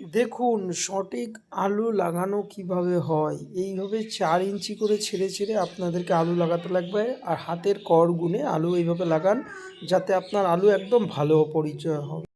দেখুন, সঠিক আলু লাগানো কীভাবে হয়? এইভাবে চার ইঞ্চি করে ছেড়ে ছেড়ে আপনাদেরকে আলু লাগাতে লাগবে আর হাতের কর গুনে আলু এইভাবে লাগান যাতে আপনার আলু একদম ভালো পরিচয় হবে।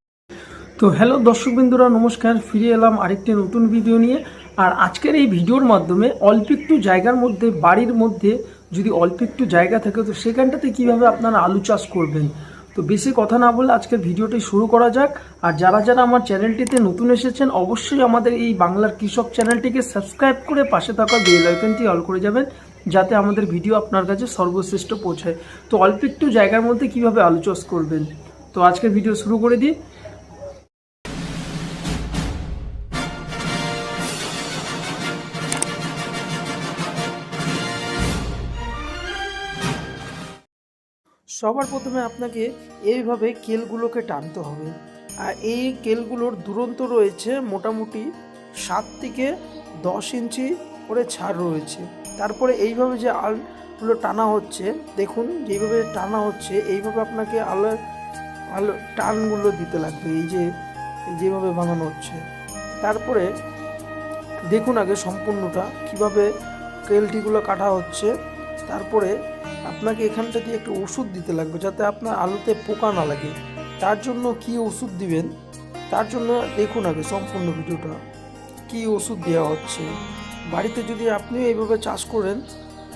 তো হ্যালো দর্শকবৃন্দুরা নমস্কার। ফিরে এলাম আরেকটি নতুন ভিডিও নিয়ে। আর আজকের এই ভিডিওর মাধ্যমে অল্প একটু জায়গার মধ্যে, বাড়ির মধ্যে যদি অল্প একটু জায়গা থাকে, তো সেখানটাতে কীভাবে আপনারা আলু চাষ করবেন? তো বেশি কথা না বলে আজকের ভিডিওটি শুরু করা যাক। আর যারা যারা আমার চ্যানেলটিতে নতুন এসেছেন, অবশ্যই আমাদের এই বাংলার কৃষক চ্যানেলটিকে সাবস্ক্রাইব করে পাশে থাকা বেল আইকনটি অল করে যাবেন, যাতে আমাদের ভিডিও আপনার কাছে সর্বশ্রেষ্ঠ পৌঁছায়। তো অল্প একটু জায়গার মধ্যে কীভাবে আলু চাষ করবেন? তো আজকের ভিডিও শুরু করে দিই। সবার প্রথমে আপনাকে এইভাবে কেলগুলোকে টানতে হবে। আর এই কেলগুলোর দুরন্ত রয়েছে মোটামুটি সাত থেকে দশ ইঞ্চি করে ছাড় রয়েছে। তারপরে এইভাবে যে আলগুলো টানা হচ্ছে, দেখুন যেইভাবে টানা হচ্ছে, এইভাবে আপনাকে আলো আলো, টানগুলো দিতে লাগবে, এই যে যেভাবে বানানো হচ্ছে। তারপরে দেখুন আগে সম্পূর্ণটা, কীভাবে কেলটিগুলো কাটা হচ্ছে। তারপরে আপনাকে এখানটা দিয়ে একটু ওষুধ দিতে লাগবে যাতে আপনার আলুতে পোকা না লাগে। তার জন্য কি ওষুধ দিবেন? তার জন্য দেখুন আগে সম্পূর্ণ ভিডিওটা। কি ওষুধ দেওয়া হচ্ছে? বাড়িতে যদি আপনিও এইভাবে চাষ করেন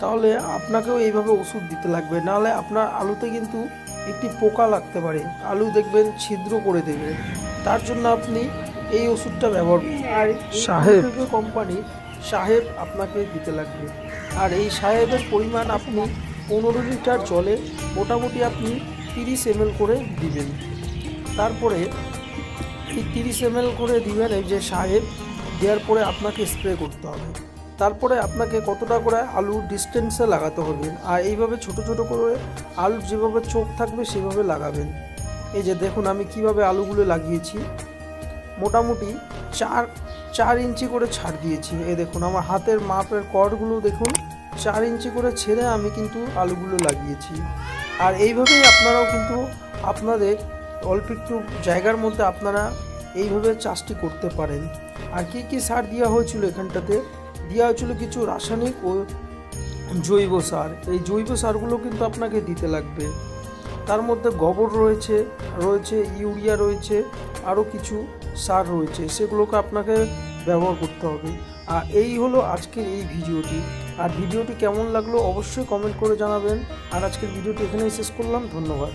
তাহলে আপনাকেও এইভাবে ওষুধ দিতে লাগবে। নাহলে আপনার আলুতে কিন্তু একটি পোকা লাগতে পারে। আলু দেখবেন ছিদ্র করে দেবে। তার জন্য আপনি এই ওষুধটা ব্যবহার করুন। আর সাহেব। কোম্পানি সাহেব আপনাকে দিতে লাগবে। আর এই সাহেবের পরিমাণ আপনি পনেরো লিটার জলে মোটামুটি আপনি তিরিশ এম করে দিবেন। তারপরে এই তিরিশ এম করে দিবেন এই যে সাহেব, দেওয়ার পরে আপনাকে স্প্রে করতে হবে। তারপরে আপনাকে কতটা করে আলু ডিস্টেন্সে লাগাতে হবে। আর এইভাবে ছোট ছোট করে আলুর যেভাবে চোখ থাকবে সেভাবে লাগাবেন। এই যে দেখুন আমি কীভাবে আলুগুলো লাগিয়েছি। মোটামুটি চার চার ইঞ্চি করে ছাড় দিয়েছি। এই দেখুন আমার হাতের মাপের কর্ডগুলো দেখুন। চার ইঞ্চি করে ছেড়ে আমি কিন্তু আলুগুলো লাগিয়েছি। আর এইভাবেই আপনারাও কিন্তু আপনাদের অল্প একটু জায়গার মধ্যে আপনারা এইভাবে চাষটি করতে পারেন। আর কি কি সার দেওয়া হয়েছিল এখানটাতে? দেওয়া হয়েছিল কিছু রাসায়নিক ও জৈব সার। এই জৈব সারগুলো কিন্তু আপনাকে দিতে লাগবে। তার মধ্যে গোবর রয়েছে রয়েছে, ইউরিয়া রয়েছে, আরও কিছু সার রয়েছে। সেগুলোকে আপনাকে ব্যবহার করতে হবে। আর এই হলো আজকের এই ভিডিওটি। আর ভিডিওটি কেমন লাগল অবশ্যই কমেন্ট করে জানাবেন। আর আজকের ভিডিওটি এখানেই শেষ করলাম। ধন্যবাদ।